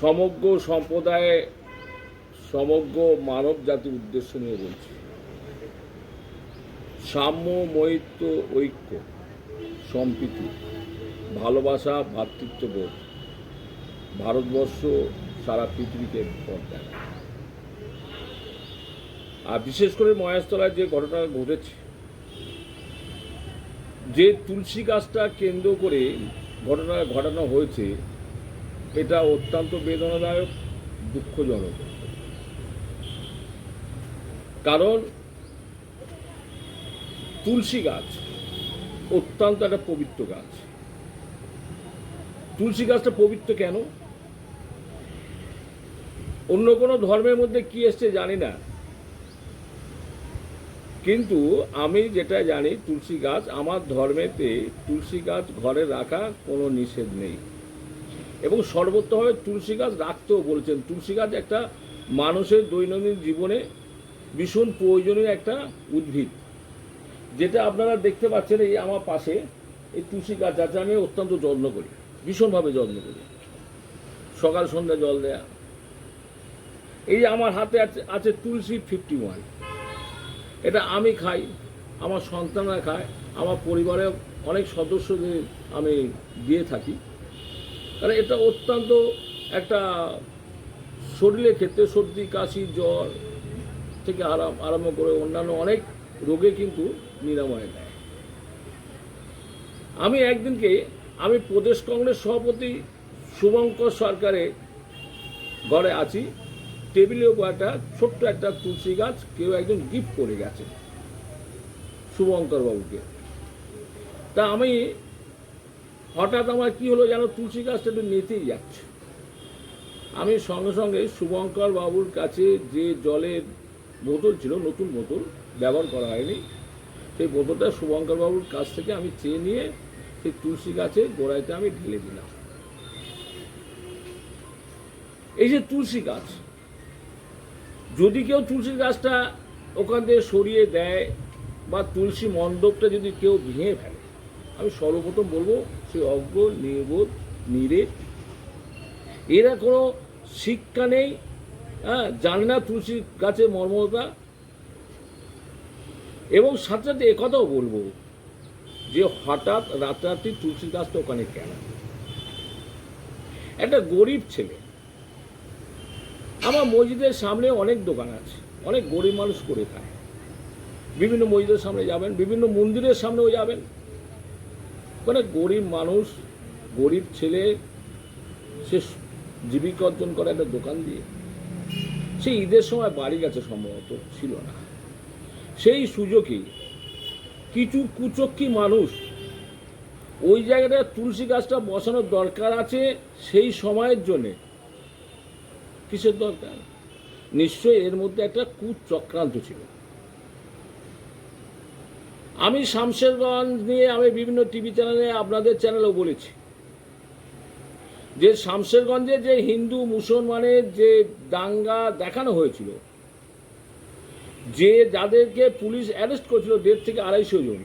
সমগ্র সম্প্রদায়ে সমগ্র মানব জাতির উদ্দেশ্য নিয়ে বলছি। সাম্য, মৈত্র, ঐক্য, সম্প্রীতি, ভালোবাসা ভ্রাতৃত্ববোধ ভারতবর্ষ সারা পৃথিবীকে পথ দেখায়। আর বিশেষ করে মহেশতলায় যে ঘটনা ঘটেছে, যে তুলসী গাছটা কেন্দ্র করে ঘটনা, ঘটানো হয়েছে এটা অত্যন্ত বেদনাদায়ক, দুঃখজনক। কারণ তুলসী গাছ অত্যন্ত একটা পবিত্র গাছ। তুলসী গাছটা পবিত্র কেন? অন্য কোনো ধর্মের মধ্যে কি এসছে জানি না। কিন্তু আমি যেটা জানি, তুলসী গাছ আমার ধর্মেতে তুলসী গাছ ঘরে রাখা কোনো নিষেধ নেই। এবং সর্বত্রভাবে তুলসী গাছ রাখতেও বলেছেন। তুলসী গাছ একটা মানুষের দৈনন্দিন জীবনে ভীষণ প্রয়োজনীয় একটা উদ্ভিদ। যেটা আপনারা দেখতে পাচ্ছেন এই আমার পাশে এই তুলসী গাছ যাতে আমি অত্যন্ত যত্ন করি ভীষণভাবে যত্ন করি। সকাল সন্ধ্যা জল দেয়া। এই যে আমার হাতে আছে আছে তুলসী ফিফটি ওয়ান এটা আমি খাই, আমার সন্তানরা খায়, আমার পরিবারের অনেক সদস্যদের আমি দিয়ে থাকি। কারণ এটা অত্যন্ত একটা শরীরের ক্ষেত্রে সর্দি, কাশি, জ্বর থেকে আরাম, আরম্ভ করে অন্যান্য অনেক রোগে কিন্তু নিরাময় দেয় আমি একদিনকে, আমি প্রদেশ কংগ্রেস সভাপতি শুভঙ্কর সরকারের ঘরে আছি। টেবিলের উপর একটা ছোট্ট একটা তুলসী গাছ, কেউ একজন গিফট করে গেছে শুভঙ্কর বাবুকে তা আমি হঠাৎ আমার কি হলো যেন তুলসী গাছটা একটু নেতেই যাচ্ছে। আমি সঙ্গে সঙ্গে শুভঙ্কর বাবুর কাছে যে জলের বোতল ছিল, নতুন বোতল, ব্যবহার করা হয়নি, সেই বোতলটা শুভঙ্কর বাবুর কাছ থেকে আমি চেয়ে নিয়ে সেই তুলসী গাছের গোড়াইতে আমি ঢেলে দিলাম। এই যে তুলসী গাছ, যদি কেউ তুলসী গাছটা ওখান থেকে সরিয়ে দেয় বা তুলসী মণ্ডপটা যদি কেউ ভেঙে ফেলে আমি সর্বপ্রথম বলব, সে অজ্ঞ, নির্বোধ নিরে এরা কোনো শিক্ষা নেই হ্যাঁ জানে না তুলসী গাছের মর্মতা। এবং সাথে সাথে একথাও বলব, যে হঠাৎ রাতারাতি তুলসী গাছটা ওখানে কেন? একটা গরিব ছেলে। আমার মসজিদের সামনে অনেক দোকান আছে, অনেক গরিব মানুষ করে খায়। বিভিন্ন মসজিদের সামনে যাবেন, বিভিন্ন মন্দিরের সামনেও যাবেন। মানে গরিব মানুষ, গরিব ছেলে, সে জীবিকা অর্জন করে একটা দোকান দিয়ে। সে ঈদের সময় বাড়ি গেছে সম্ভবত, ছিল না। সেই সুযোগে কিছু কুচক্কি মানুষ ওই জায়গাটায় তুলসী গাছটা বসানোর দরকার আছে, সেই সময়ের জন্যে। কিসের দরকার? নিশ্চয়ই এর মধ্যে একটা কুচক্রান্ত ছিল। আমি শামশেরগঞ্জ নিয়ে আমি বিভিন্ন টিভি চ্যানেলে আপনাদের চ্যানেলও বলেছি। যে শামশেরগঞ্জে যে হিন্দু, মুসলমানের যে দাঙ্গা দেখানো হয়েছিল, যে যাদেরকে পুলিশ অ্যারেস্ট করেছিল দেড় থেকে আড়াইশো জন